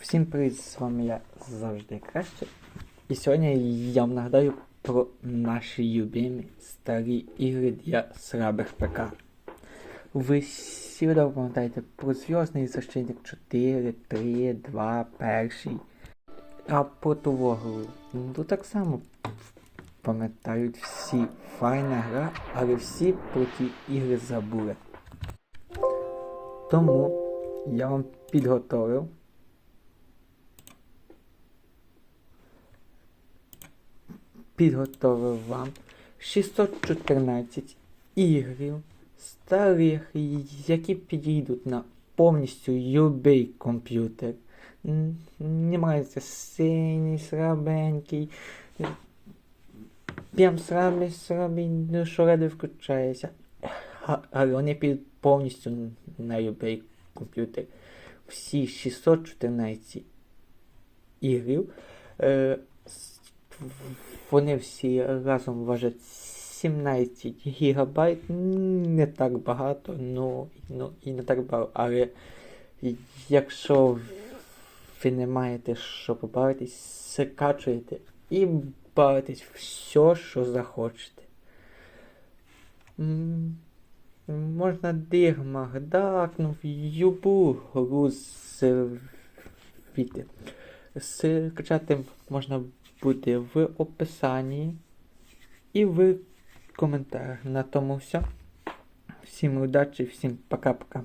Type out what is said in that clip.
Всім привіт, з вами я завжди краще. І сьогодні я вам нагадаю про наші любимі старі ігри для слабих ПК. Ви добре пам'ятаєте про Зв'язний защитник 4, 3, 2, 1. А про ту ну так само пам'ятають всі файна гра, але всі про ті ігри забули. Тому я вам підготовив підготовив вам 614 ігрів старих, які підійдуть на повністю любий комп'ютер. Немає це синій, слабенький, прям слабий, слабий, ну що ради включається. Але вони підуть повністю на любий комп'ютер. Всі 614 ігрів. Е, вони всі разом важать 17 гігабайт. Не так багато, ну, ну і не так багато. Але якщо ви не маєте що побавитись, скачуєте і бавитесь все, що захочете. Можна дигмах, ну, любу гру звідти. Скачати можна буде в описанні і в коментарях. На тому все. Всім удачі, всім пока-пока.